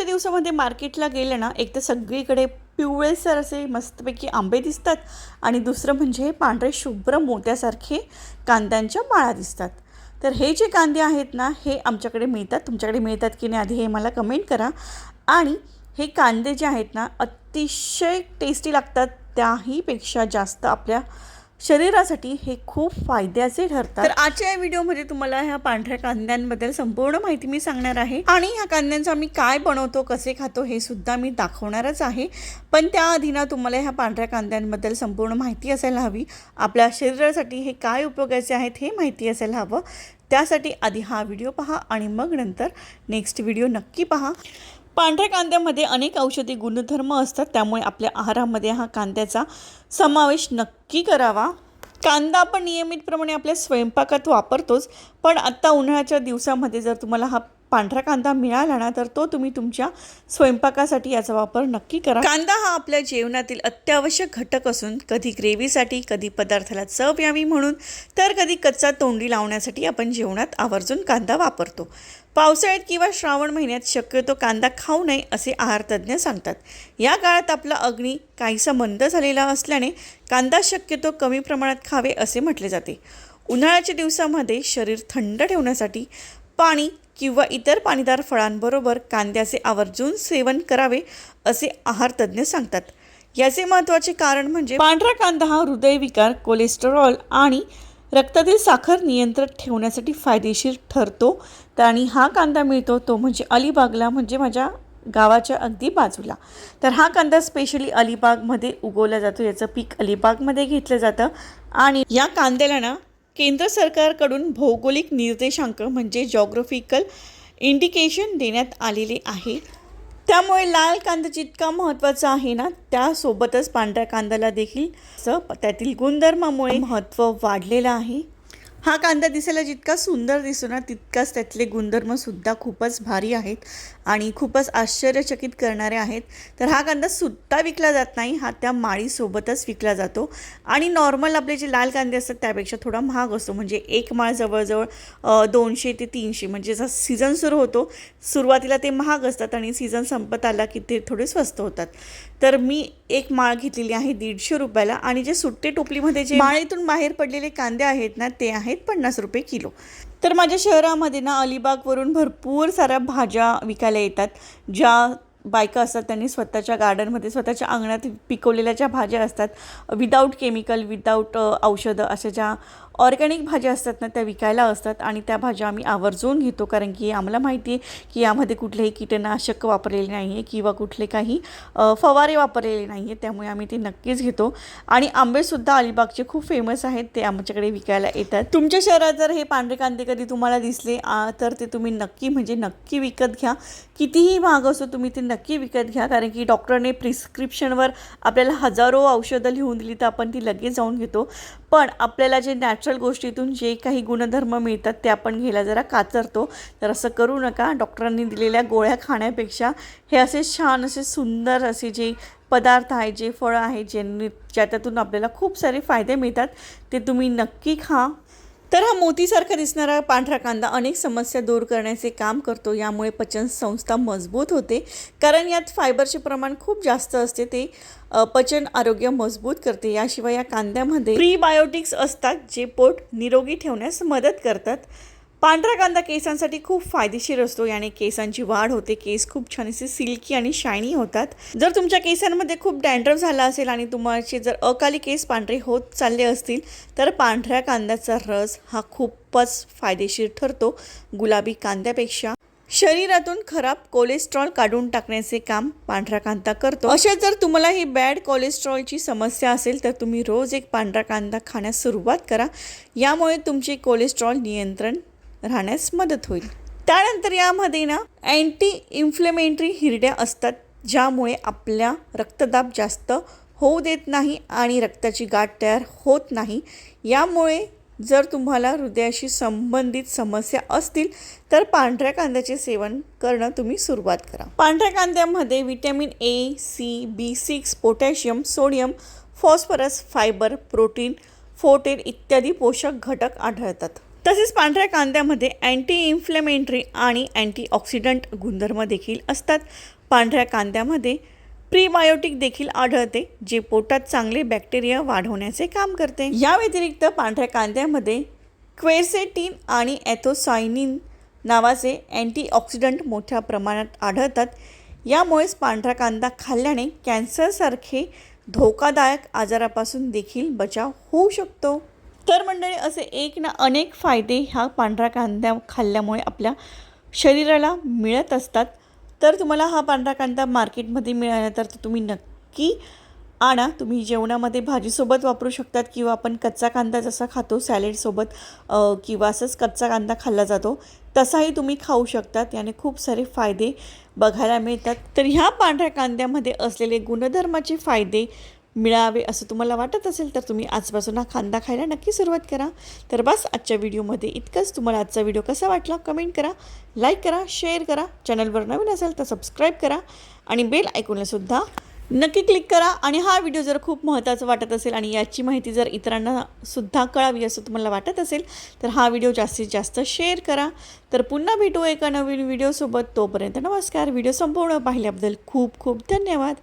दिवसामध्ये मार्केटला गेलं ना एक तर सगळीकडे पिवळेसर असे मस्तपैकी आंबे दिसतात आणि दुसरं म्हणजे पांढरे शुभ्र मोत्यासारखे कांद्यांच्या माळा दिसतात. तर हे जे कांदे आहेत ना हे आमच्याकडे मिळतात. तुमच्याकडे मिळतात की नाही आधी हे मला कमेंट करा. आणि हे कांदे जे आहेत ना अतिशय टेस्टी लागतात. त्याहीपेक्षा जास्त आपल्या शरीरासाठी हे खूप फायद्याचे ठरतात. तर आजच्या या व्हिडिओमध्ये तुम्हाला ह्या पांढऱ्या कांद्यांबद्दल संपूर्ण माहिती मी सांगणार आहे. आणि ह्या कांद्यांचा मी काय बनवतो कसे खातो हे सुद्धा मी दाखवणारच आहे. पण त्याआधी ना तुम्हाला ह्या पांढऱ्या कांद्यांबद्दल संपूर्ण माहिती असायला हवी. आपल्या शरीरासाठी हे काय उपयोगाचे आहेत हे माहिती असायला हवं. त्यासाठी आधी हा व्हिडिओ पहा आणि मग नंतर नेक्स्ट व्हिडिओ नक्की पहा. पांढऱ्या कांद्यामध्ये अनेक औषधी गुणधर्म असतात त्यामुळे आपल्या आहारामध्ये हा कांद्याचा समावेश नक्की करावा. कांदा आपण नियमितप्रमाणे आपल्या स्वयंपाकात वापरतोच पण आत्ता उन्हाळ्याच्या दिवसामध्ये जर तुम्हाला हा पांढरा कांदा मिळाला ना तर तो तुम्ही तुमच्या स्वयंपाकासाठी याचा वापर नक्की करा. कांदा हा आपल्या जेवणातील अत्यावश्यक घटक असून कधी ग्रेव्हीसाठी कधी पदार्थाला चव यावी म्हणून तर कधी कच्चा तोंडी लावण्यासाठी आपण जेवणात आवर्जून कांदा वापरतो. पावसाळ्यात किंवा श्रावण महिन्यात शक्यतो कांदा खाऊ नये असे आहारतज्ज्ञ सांगतात. या काळात आपला अग्नी काहीसा मंद झालेला असल्याने कांदा शक्यतो कमी प्रमाणात खावे असे म्हटले जाते. उन्हाळ्याच्या दिवसामध्ये शरीर थंड ठेवण्यासाठी पाणी किंवा इतर पाणीदार फळांबरोबर कांद्याचे आवर्जून सेवन करावे असे आहारतज्ज्ञ सांगतात. याचे महत्त्वाचे कारण म्हणजे पांढरा कांदा हा हृदयविकार कोलेस्टेरॉल आणि रक्तातील साखर नियंत्रित ठेवण्यासाठी फायदेशीर ठरतो. आणि हा कांदा मिळतो तो म्हणजे अलिबागला म्हणजे माझ्या गावाच्या अगदी बाजूला. तर हा कांदा स्पेशली अलिबागमध्ये उगवला जातो याचं पीक अलिबागमध्ये घेतलं जातं. आणि या कांद्याला ना केंद्र सरकारकडून भौगोलिक निर्देशांक म्हणजे जॉग्रफिकल इंडिकेशन देण्यात आलेले आहे. त्यामुळे लाल कांदा जितका महत्त्वाचा आहे ना त्यासोबतच पांढऱ्या कांद्याला देखील त्यातील गुणधर्मामुळे महत्त्व वाढलेलं आहे. हा कांदा दिसायला जितका सुंदर दिसतो ना तितकाच त्यातले गुणधर्मसुद्धा खूपच भारी आहेत आणि खूपच आश्चर्यचकित करणारे आहेत. तर हा कांदा सुद्धा विकला जात नाही हा त्या माळीसोबतच विकला जातो. आणि नॉर्मल आपले जे लाल कांदे असतात त्यापेक्षा थोडा महाग असतो. म्हणजे एक माळ जवळजवळ दोनशे ते तीनशे म्हणजे जसा सीझन सुरू होतो सुरुवातीला ते महाग असतात आणि सीझन संपत आला की ते थोडे स्वस्त होतात. तर मी एक माळ घेतलेली आहे दीडशे रुपयाला. आणि जे सुट्टे टोपलीमध्ये जे माळीतून बाहेर पडलेले कांदे आहेत ना ते आहेत पन्नास रुपये किलो. तर माझ्या शहरामध्ये ना अलिबागवरून भरपूर साऱ्या भाज्या विकायला येतात. ज्या बायका असतात त्यांनी स्वतःच्या गार्डनमध्ये स्वतःच्या अंगणात पिकवलेल्या ज्या भाज्या असतात विदाऊट केमिकल विदाऊट औषधं अशा ज्या ऑर्गॅनिक भाज्या असतात ना त्या विकायला असतात आणि त्या भाज्या आम्ही आवर्जून घेतो. कारण की आम्हाला माहिती आहे की यामध्ये कुठलेही कीटनाशक वापरलेले नाही आहे किंवा कुठले काही फवारे वापरलेले नाही आहे त्यामुळे आम्ही ते नक्कीच घेतो. आणि आंबेसुद्धा अलिबागचे खूप फेमस आहेत. ते आमच्याकडे विकायला येतात. तुमच्या शहरात जर हे पांढरे कांदे कधी तुम्हाला दिसले आ, तर ते तुम्ही नक्की म्हणजे नक्की विकत घ्या. कितीही महाग असो तुम्ही ते नक्की विकत घ्या. कारण की डॉक्टरने प्रिस्क्रिप्शनवर आपल्याला हजारो औषधं लिहून दिली तर आपण ती लगेच जाऊन घेतो. पण आपल्याला जे नॅचरल गोष्टीतून जे काही गुणधर्म मिळतात ते आपण घ्यायला जरा काचरतो तर असं करू नका. डॉक्टरांनी दिलेल्या गोळ्या खाण्यापेक्षा हे असे छान असे सुंदर असे जे पदार्थ आहे जे फळं आहे ज्यांनी ज्याच्यातून आपल्याला खूप सारे फायदे मिळतात ते तुम्ही नक्की खा. तर हा मोतीसारखा दिसणारा पांढरा कांदा अनेक समस्या दूर करण्याचे काम करतो. यामुळे पचन संस्था मजबूत होते. कारण यात फायबरचे प्रमाण खूप जास्त असते. ते पचन आरोग्य मजबूत करते. याशिवाय या कांद्यामध्ये प्रीबायोटिक्स असतात जे पोट निरोगी ठेवण्यास मदत करतात. पांढरा कांदा केसांसाठी खूप फायदेशीर असतो. याने केसांची वाढ होते. केस खूप छान असे सिल्की आणि शायनी होतात. जर तुमच्या केसांमध्ये खूप डँड्रफ झाला असेल आणि तुमचे जर अकाली केस पांढरे होत चालले असतील तर पांढऱ्या कांद्याचा रस हा खूपच फायदेशीर ठरतो. गुलाबी कांद्यापेक्षा शरीरातून खराब कोलेस्ट्रॉल काढून टाकण्याचे काम पांढरा कांदा करतो. अशा जर तुम्हाला ही बॅड कोलेस्ट्रॉलची समस्या असेल तर तुम्ही रोज एक पांढरा कांदा खाण्यास सुरुवात करा. यामुळे तुमचे कोलेस्ट्रॉल नियंत्रण राहण्यास मदत होईल. त्यानंतर यामध्ये ना अँटी इन्फ्लेमेंटरी हिरड्या असतात ज्यामुळे आपल्या रक्तदाब जास्त होऊ देत नाही आणि रक्ताची गाठ तयार होत नाही. यामुळे जर तुम्हाला हृदयाशी संबंधित समस्या असतील तर पांढऱ्या कांद्याचे सेवन करणं तुम्ही सुरुवात करा. पांढऱ्या कांद्यामध्ये vitamin A C B six potassium sodium phosphorus fibre protein फोटेन इत्यादी पोषक घटक आढळतात. तसेच पांढऱ्या कांद्यामध्ये अँटी इन्फ्लेमेंटरी आणि अँटीऑक्सिडंट गुणधर्म देखील असतात. पांढऱ्या कांद्यामध्ये प्रीबायोटिक देखील आढळते जे पोटात चांगले बॅक्टेरिया वाढवण्याचे काम करते. या व्यतिरिक्त पांढऱ्या कांद्यामध्ये क्वेर्सेटीन आणि ॲथोसायनिन नावाचे अँटीऑक्सिडंट मोठ्या प्रमाणात आढळतात. यामुळेच पांढरा कांदा खाल्ल्याने कॅन्सरसारखे धोकादायक आजारापासून देखील बचाव होऊ शकतो. तर मंडळी असे एक ना अनेक फायदे ह्या पांढरा कांदा खाल्ल्यामुळे आपल्या शरीराला मिळत असतात. तर तुम्हाला हा पांढरा कांदा मार्केटमध्ये मिळाला तर तो तुम्ही नक्की आणा. तुम्ही जेवणामध्ये भाजीसोबत वापरू शकतात किंवा आपण कच्चा कांदा जसा खातो सॅलेडसोबत किंवा असंच कच्चा कांदा खाल्ला जातो तसाही तुम्ही खाऊ शकतात. याने खूप सारे फायदे बघायला मिळतात. तर ह्या पांढऱ्या कांद्यामध्ये असलेले गुणधर्माचे फायदे मिळावे असं तुम्हाला वाटत असेल तर तुम्ही आजपासून हा खांदा खायला नक्की सुरुवात करा. तर बस आजच्या व्हिडिओमध्ये इतकंच. तुम्हाला आजचा व्हिडिओ कसा वाटला कमेंट करा लाईक करा शेअर करा. चॅनलवर नवीन असेल तर सबस्क्राईब करा आणि बेल ऐकूनसुद्धा नक्की क्लिक करा. आणि हा व्हिडिओ जर खूप महत्त्वाचा वाटत असेल आणि याची माहिती जर इतरांना सुद्धा कळावी असं तुम्हाला वाटत असेल तर हा व्हिडिओ जास्तीत जास्त शेअर करा. तर पुन्हा भेटू एका नवीन व्हिडिओसोबत. तोपर्यंत नमस्कार. व्हिडिओ संपूर्ण पाहिल्याबद्दल खूप खूप धन्यवाद.